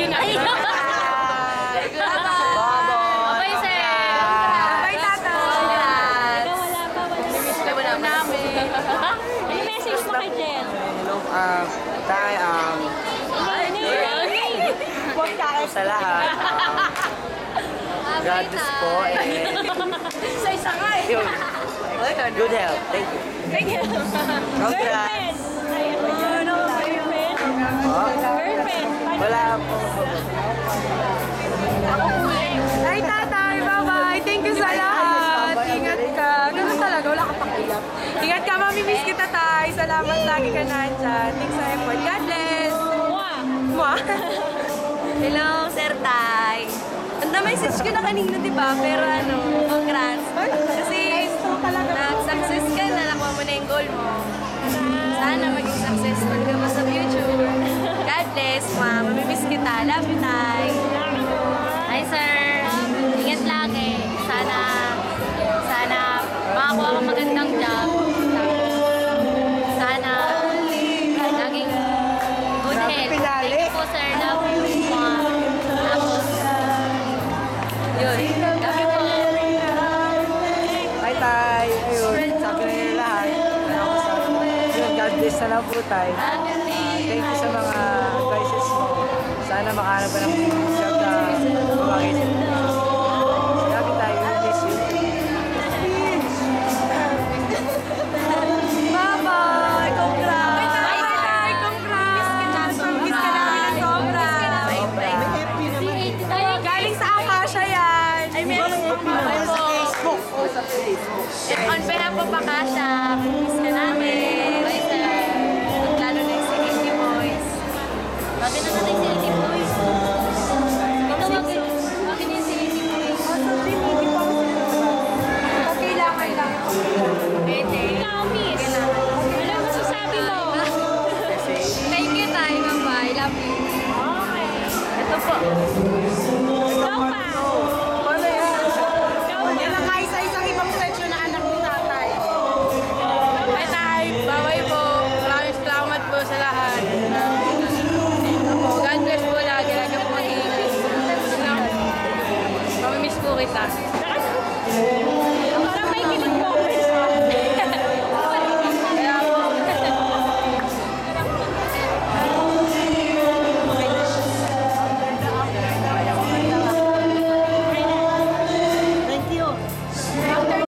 Sige nga. Bye, sir. Bye, tata. Wala pa, wala pa. Namin? Ano message mo kay Jen? Hello, um, tay, um, Huwag ka. sa lahat. Um, God bless po and Sa isa nga eh. yun, good health. Thank you. Thank you. Congrats. Ano, girlfriend? Oh, Mamimiss kita, tay. Salamat lagi ka nandyan. Thanks sa effort. God bless. Mwah. Hello, Sir Tay. Ang message ko na kanina, di ba? Pero ano, congrats. Kasi nag-success ka na, nakuha mo na yung goal mo. Sana maging successful yun. Love you po. Hi, tay. Ayun, sabi na nila lahat. Ano sa, yun, God bless na lang po, tay. Thank you sa mga advices mo. Sana makahanap ka ng And on behalf of Akasha, miss ka namin.